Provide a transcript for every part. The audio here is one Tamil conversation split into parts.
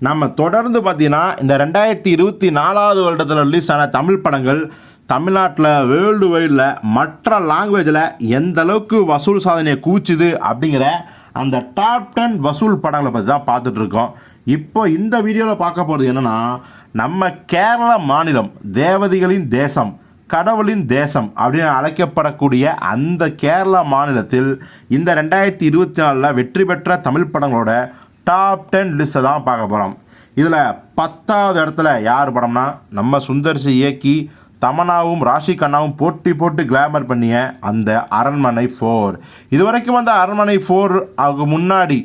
நம்ம தொடர்ந்து பார்த்தீங்கன்னா இந்த ரெண்டாயிரத்தி இருபத்தி நாலாவது வருடத்தில் ரிலீஸ் ஆன தமிழ் படங்கள் தமிழ்நாட்டில் வேர்ல்டு வைடில் மற்ற லாங்குவேஜில் எந்த அளவுக்கு வசூல் சாதனையை கூச்சுது அப்படிங்கிற அந்த டாப் டென் வசூல் படங்களை பற்றி தான் பார்த்துட்ருக்கோம் இப்போ இந்த வீடியோவில் பார்க்க போகிறது என்னென்னா நம்ம கேரள மாநிலம் தேவதைகளின் தேசம் கடவுளின் தேசம் அப்படின்னு அழைக்கப்படக்கூடிய அந்த கேரளா மாநிலத்தில் இந்த ரெண்டாயிரத்தி இருபத்தி நாலில் வெற்றி பெற்ற தமிழ் படங்களோட டாப் டென் லிஸ்ட்டை தான் பார்க்க போகிறோம் இதில் பத்தாவது இடத்துல யார் படம்னா நம்ம சுந்தர்சி இயக்கி தமனாவும் ராஷி கண்ணாவும் போட்டி போட்டு கிளாமர் பண்ணிய அந்த அரண்மனை ஃபோர் இது வரைக்கும் வந்த அரண்மனை ஃபோர் அதுக்கு முன்னாடி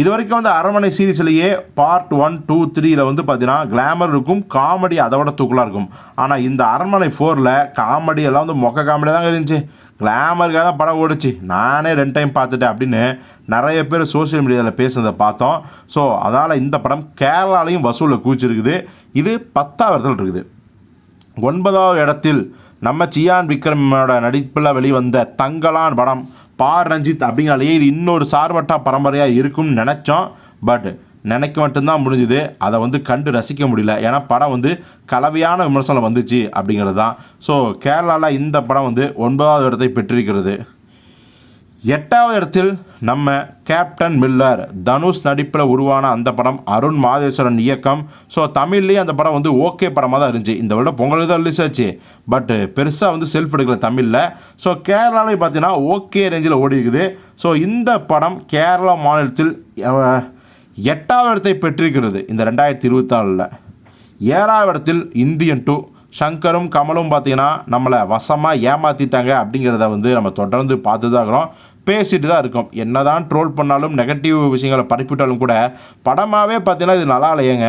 இது வரைக்கும் வந்து அரண்மனை சீரீஸ்லேயே பார்ட் ஒன் டூ த்ரீயில் வந்து பார்த்தீங்கன்னா கிளாமர் இருக்கும் காமெடி அதை விட தூக்கலாக இருக்கும். ஆனால் இந்த அரண்மனை ஃபோரில் காமெடி எல்லாம் வந்து மொக்க காமெடி தாங்க இருந்துச்சு. கிளாமருக்காக தான் படம் ஓடிச்சு. நானே ரெண்டு டைம் பார்த்துட்டேன் அப்படின்னு நிறைய பேர் சோஷியல் மீடியாவில் பேசுனதை பார்த்தோம். ஸோ அதனால் இந்த படம் கேரளாலையும் வசூலில் கூச்சிருக்குது இது பத்தாவது இடத்துல இருக்குது. ஒன்பதாவது இடத்தில் நம்ம சியான் விக்ரமோட நடிப்பில் வெளிவந்த தங்கலான் படம். பார் ரஞ்சித் அப்படிங்கிறாலேயே இது இன்னொரு சார்பட்டா பரம்பரையாக இருக்கும்னு நினச்சோம். பட் நினைக்க மட்டும்தான் முடிஞ்சுது. அதை வந்து கண்டு ரசிக்க முடியல. ஏன்னா படம் வந்து கலவையான விமர்சனம் வந்துச்சு அப்படிங்கிறது தான். ஸோ கேரளாவில் இந்த படம் வந்து ஒன்பதாவது இடத்தை பெற்றிருக்கிறது. எட்டாவது இடத்தில் நம்ம கேப்டன் மில்லர் தனுஷ் நடிப்பில் உருவான அந்த படம் அருண் மாதேஸ்வரன் இயக்கம். ஸோ தமிழ்லேயே அந்த படம் வந்து ஓகே படமாக தான் இருந்துச்சு. இந்த விட பொங்கலுக்கு தான் ரிலீஸ் ஆச்சு. பட் பெருசாக வந்து செல்ஃப் எடுக்கல தமிழில். ஸோ கேரளாவில் பார்த்தீங்கன்னா ஓகே ரேஞ்சில் ஓடி இருக்குது ஸோ இந்த படம் கேரளா மாநிலத்தில் எட்டாவது இடத்தை பெற்றிருக்கிறது இந்த ரெண்டாயிரத்தி இருபத்தாலில் ஏழாவது இடத்தில் இந்தியன் டூ சங்கரும் கமலும் பார்த்தீங்கன்னா நம்மளை வசமாக ஏமாற்றிட்டாங்க அப்படிங்கிறத வந்து நம்ம தொடர்ந்து பார்த்து தான் இருக்கிறோம் பேசிட்டு தான் இருக்கோம். என்னதான் ட்ரோல் பண்ணாலும் நெகட்டிவ் விஷயங்களை பரப்பிட்டாலும் கூட படமாகவே பார்த்தீங்கன்னா இது நல்லா இல்லையேங்க.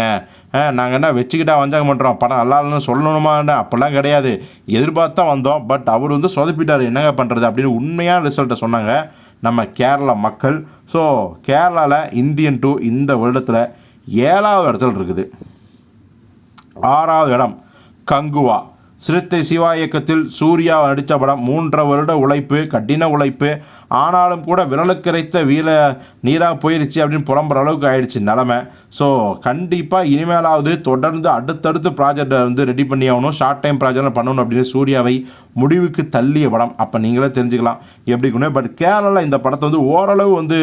நாங்கள் என்ன வச்சுக்கிட்டா வந்தாங்க பண்ணுறோம் படம் நல்லா இல்லைன்னு சொல்லணுமான்னு அப்படிலாம் கிடையாது. எதிர்பார்த்தா வந்தோம். பட் அவர் வந்து சொதப்பிட்டார். என்னங்க பண்ணுறது அப்படின்னு உண்மையான ரிசல்ட்டை சொன்னாங்க. நம்ம கேரளா மக்கள். ஸோ கேரளாவில் இந்தியன் டூ இந்த வருடத்தில் ஏழாவது இடத்துல இருக்குது. ஆறாவது இடம். கங்குவா. சிறுத்தை சிவா இயக்கத்தில் சூர்யா நடித்த படம் மூன்றரை வருட உழைப்பு கடின உழைப்பு. ஆனாலும் கூட விரலுக்கரைத்த வீல நீராக போயிருச்சு அப்படின்னு புலம்புற அளவுக்கு ஆயிடுச்சு நிலமை. ஸோ கண்டிப்பாக இனிமேலாவது தொடர்ந்து அடுத்தடுத்து ப்ராஜெக்டை வந்து ரெடி பண்ணி ஆகணும். ஷார்ட் டைம் ப்ராஜெக்ட் பண்ணணும் அப்படின்னு சூர்யாவை முடிவுக்கு தள்ளிய படம். அப்போ நீங்களே தெரிஞ்சுக்கலாம். எப்படி இருக்கணும் பட் கேரளாவில் இந்த படத்தை வந்து ஓரளவு வந்து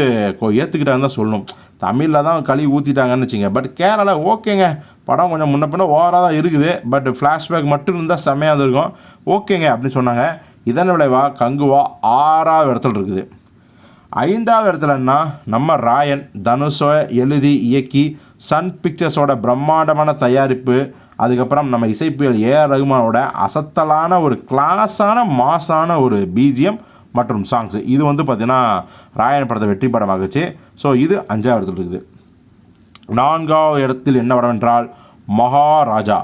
ஏற்றுக்கிட்டாங்கன்னு தான் சொல்லணும். தமிழில் தான் களி ஊற்றிட்டாங்கன்னு வச்சுங்க பட் கேரளா ஓகேங்க. படம் கொஞ்சம் முன்ன பின்ன ஓவராக தான் இருக்குது. பட் ஃப்ளாஷ்பேக் மட்டும் இருந்தால் செம்மையாக இருக்கும் ஓகேங்க அப்படின்னு சொன்னாங்க. இதன் விளைவா கங்குவா ஆறாவது இடத்துல இருக்குது. ஐந்தாவது இடத்துலன்னா நம்ம ராயன் தனுஷை எழுதி இயக்கி சன் பிக்சர்ஸோட பிரம்மாண்டமான தயாரிப்பு அதுக்கப்புறம் நம்ம இசைப்புயல் ஏ ரகுமானோட அசத்தலான ஒரு கிளாஸான மாசான ஒரு பீஜியம் மற்றும் சாங்ஸ் இது வந்து பார்த்திங்கன்னா ராயன் படத்தை வெற்றி படமாகுச்சு ஸோ இது அஞ்சாவது இடத்துல இருக்குது. நான்காவது இடத்தில் என்ன படம் என்றால் மகாராஜா.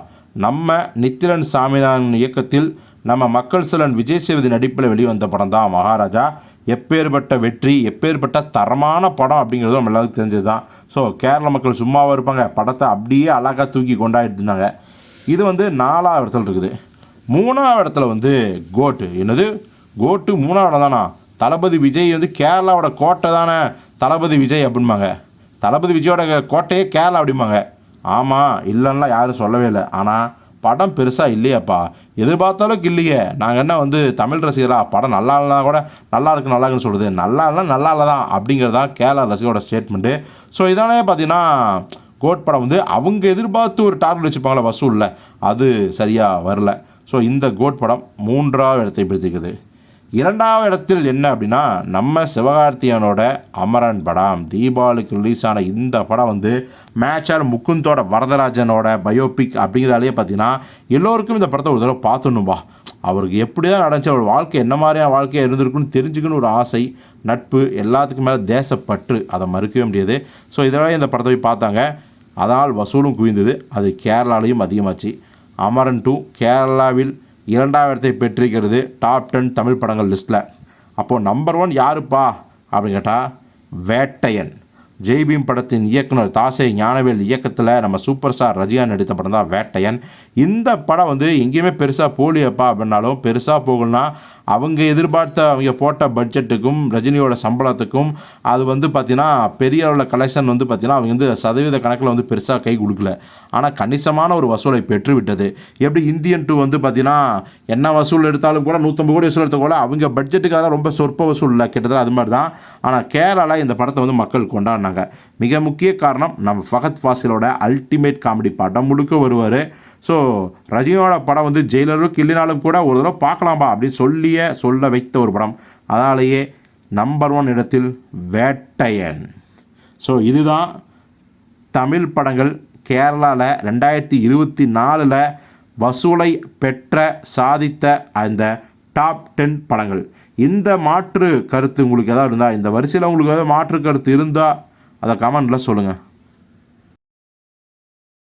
நம்ம நித்திரன் சாமிநாதன் இயக்கத்தில் நம்ம மக்கள் சிலன் விஜய் சேவதி நடிப்பில் வெளிவந்த படம் தான் மகாராஜா. எப்பேற்பட்ட வெற்றி எப்பேற்பட்ட தரமான படம் அப்படிங்கிறது நம்ம எல்லாருக்கும் தெரிஞ்சது தான் ஸோ கேரள மக்கள் சும்மாவாக இருப்பாங்க. படத்தை அப்படியே அழகாக தூக்கி கொண்டாடிட்டு இருந்தாங்க இது வந்து நாலாவது இடத்துல இருக்குது. மூணாவது இடத்துல வந்து கோட்டு. என்னது? கோட்டு மூணாவது தானா? தளபதி விஜய் வந்து கேரளாவோட கோட்டை தானே? தளபதி விஜய் அப்படிம்பாங்க. தளபதி விஜயோட கோட்டையே கேரளா அப்படிம்பாங்க. ஆமாம் இல்லைன்னா யாரும் சொல்லவே இல்லை. ஆனால் படம் பெருசாக இல்லையாப்பா. எதிர்பார்த்தாலும் இல்லையே நாங்கள் என்ன வந்து தமிழ் ரசிகரா? படம் நல்லா இல்லைனா கூட நல்லா இருக்கு நல்லா இருக்குன்னு சொல்லுது நல்லா இல்லை நல்லா இல்லை தான் அப்படிங்கிறது தான் கேரளா ரசிகரோட ஸ்டேட்மெண்ட்டு ஸோ இதனாலே பார்த்தீங்கன்னா கோட் படம் வந்து அவங்க எதிர்பார்த்து ஒரு டார்கெட் வச்சுப்பாங்களே வசூலில். அது சரியாக வரல. ஸோ இந்த கோட் படம் மூன்றாவது இடத்தை பிடித்திருக்குது. இரண்டாவது இடத்தில் என்ன அப்படின்னா நம்ம சிவகார்த்தியனோட அமரன் படம் தீபாவளிக்கு ரிலீஸ் ஆன இந்த படம் வந்து மேட்சார் முக்குந்தோட வரதராஜனோட பயோபிக் அப்படிங்கிறதாலேயே பார்த்தீங்கன்னா எல்லோருக்கும் இந்த படத்தை ஒரு தடவை பார்த்துணும்பா அவருக்கு எப்படி தான் நடந்துச்சு அவர் வாழ்க்கை என்ன மாதிரியான வாழ்க்கையாக இருந்திருக்குன்னு தெரிஞ்சுக்கணும் ஒரு ஆசை நட்பு எல்லாத்துக்கும் மேலே தேசப்பற்று அதை மறுக்கவே முடியாது. ஸோ இதனால இந்த படத்தை போய் பார்த்தாங்க. அதனால் வசூலும் குவிந்தது. அது கேரளாலையும் அதிகமாச்சு. அமரன் டூ கேரளாவில் இரண்டாவது இடத்தை பெற்றிருக்கிறது டாப் டென் தமிழ் படங்கள் லிஸ்ட்டில் அப்போது நம்பர் ஒன் யாருப்பா? அப்படின்னு கேட்டால் வேட்டையன். ஜெய்பீம் படத்தின் இயக்குனர் தாசே ஞானவேல் இயக்கத்தில் நம்ம சூப்பர் ஸ்டார் ரஜினிகாந்த் நடித்த படம் தான் வேட்டையன். இந்த படம் வந்து எங்கேயுமே பெருசாக போலியப்பா அப்படின்னாலும் பெருசாக போகணும்னா அவங்க எதிர்பார்த்த அவங்க போட்ட பட்ஜெட்டுக்கும் ரஜினியோட சம்பளத்துக்கும் அது வந்து பார்த்திங்கன்னா பெரிய அளவில் கலெக்ஷன் வந்து பார்த்திங்கன்னா அவங்க வந்து சதவீத கணக்கில் வந்து பெருசாக கை கொடுக்கல. ஆனால் கணிசமான ஒரு வசூலை பெற்றுவிட்டது. எப்படி இந்தியன் டூ வந்து பார்த்திங்கன்னா என்ன வசூல் எடுத்தாலும் கூட நூற்றம்பது கோடி வசூல் எடுத்தால் கூட அவங்க பட்ஜெட்டுக்காக ரொம்ப சொற்ப வசூல் இல்லை. கிட்டத்தட்ட அது மாதிரி தான் ஆனால் கேரளாவில் இந்த படத்தை வந்து மக்கள் கொண்டாடினாங்க. மிக முக்கிய காரணம் நம்ம ஃபகத் ஃபாசிலோட அல்டிமேட் காமெடி படம் முழுக்க வருவார். ஸோ ரஜினியோட படம் வந்து ஜெயிலரும் கிள்ளினாலும் கூட ஒரு தடவை பார்க்கலாம்பா அப்படின்னு சொல்லியே சொல்ல வைத்த ஒரு படம். அதனாலேயே நம்பர் ஒன் இடத்தில் வேட்டையன். ஸோ இதுதான் தமிழ் படங்கள் கேரளாவில் ரெண்டாயிரத்தி இருபத்தி நாலில் வசூலை பெற்ற சாதித்த அந்த டாப் டென் படங்கள். இந்த மாற்று கருத்து உங்களுக்கு ஏதாவது இருந்தால் இந்த வரிசையில் உங்களுக்கு ஏதாவது மாற்று கருத்து இருந்தால் அதை கமெண்டில் சொல்லுங்கள்